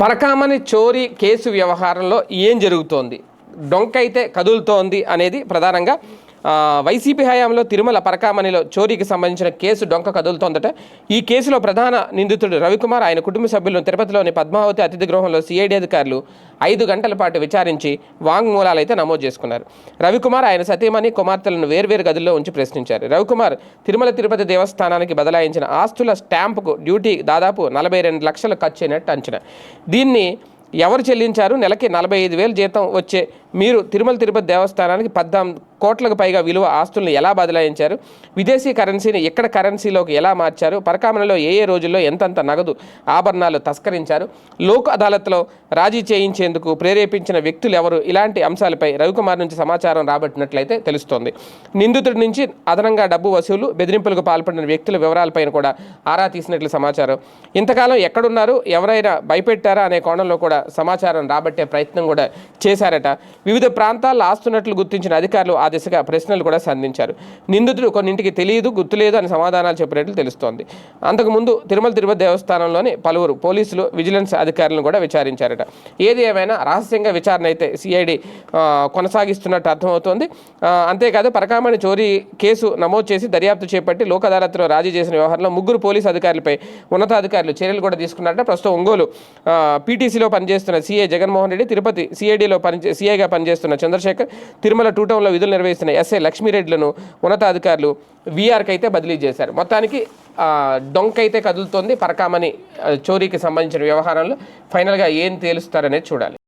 పరకామని చోరీ కేసు వ్యవహారంలో ఏం జరుగుతోంది? డొంకైతే కదులుతోంది అనేది ప్రధానంగా వైసీపీ హయాంలో తిరుమల పరకామణిలో చోరీకి సంబంధించిన కేసు డొంక కదులుతోందట. ఈ కేసులో ప్రధాన నిందితుడు రవికుమార్ ఆయన కుటుంబ సభ్యులను తిరుపతిలోని పద్మావతి అతిథి గృహంలో సిఐడి అధికారులు ఐదు గంటల పాటు విచారించి వాంగ్మూలాలైతే నమోదు చేసుకున్నారు. రవికుమార్ ఆయన సతీమణి కుమార్తెలను వేర్వేరు గదుల్లో ఉంచి ప్రశ్నించారు. రవికుమార్ తిరుమల తిరుపతి దేవస్థానానికి బదలాయించిన ఆస్తుల స్టాంపుకు డ్యూటీ దాదాపు నలభై రెండు లక్షలు ఖర్చు అయినట్టు అంచనా. దీన్ని ఎవరు చెల్లించారు? నెలకి నలభై ఐదు వేలు జీతం వచ్చే మీరు తిరుమల తిరుపతి దేవస్థానానికి పద్నాలుగు కోట్లకు పైగా విలువ ఆస్తులను ఎలా బదలాయించారు? విదేశీ కరెన్సీని ఎక్కడ కరెన్సీలోకి ఎలా మార్చారు? పరకామణలో ఏ ఏ రోజుల్లో ఎంతంత నగదు ఆభరణాలు తస్కరించారు? లోక్ అదాలత్లో రాజీ చేయించేందుకు ప్రేరేపించిన వ్యక్తులు ఎవరు ఇలాంటి అంశాలపై రవికుమార్ నుంచి సమాచారం రాబట్టినట్లయితే తెలుస్తోంది. నిందితుడి నుంచి అదనంగా డబ్బు వసూలు బెదిరింపులకు పాల్పడిన వ్యక్తుల వివరాలపైన కూడా ఆరా తీసినట్లు సమాచారం. ఇంతకాలం ఎక్కడున్నారు? ఎవరైనా భయపెట్టారా అనే కోణంలో కూడా సమాచారం రాబట్టే ప్రయత్నం కూడా చేశారట. వివిధ ప్రాంతాల్లో ఆస్తున్నట్లు గుర్తించిన అధికారులు ఆ దిశగా ప్రశ్నలు కూడా సంధించారు. నిందితుడు కొన్నింటికి తెలియదు గుర్తులేదు అని సమాధానాలు చెప్పినట్లు తెలుస్తోంది. అంతకుముందు తిరుమల తిరుపతి దేవస్థానంలోని పలువురు పోలీసులు విజిలెన్స్ అధికారులను కూడా విచారించారట. ఏది ఏమైనా రహస్యంగా విచారణ అయితే సిఐడి కొనసాగిస్తున్నట్టు అర్థమవుతోంది. అంతేకాదు పరకామణి చోరీ కేసు నమోదు చేసి దర్యాప్తు చేపట్టి లోక్ అదాలత్లో రాజీ చేసిన వ్యవహారంలో ముగ్గురు పోలీసు అధికారులపై ఉన్నతాధికారులు చర్యలు కూడా తీసుకున్నారట. ప్రస్తుతం ఒంగోలు పీటీసీలో పనిచేస్తున్న సీఏ జగన్మోహన్ రెడ్డి తిరుపతి సిఐడిలో పనిచే సీఐగా పనిచేస్తున్న చంద్రశేఖర్ తిరుమల టూ టౌన్లో విధులు నిర్వహిస్తున్న ఎస్ఏ లక్ష్మీరెడ్డిలను ఉన్నతాధికారులు వీఆర్కి అయితే బదిలీ చేశారు. మొత్తానికి ఆ, డొంక అయితే కదులుతోంది పరకామని చోరీకి సంబంధించిన వ్యవహారంలో ఫైనల్గా ఏం తేలుస్తారనేది చూడాలి.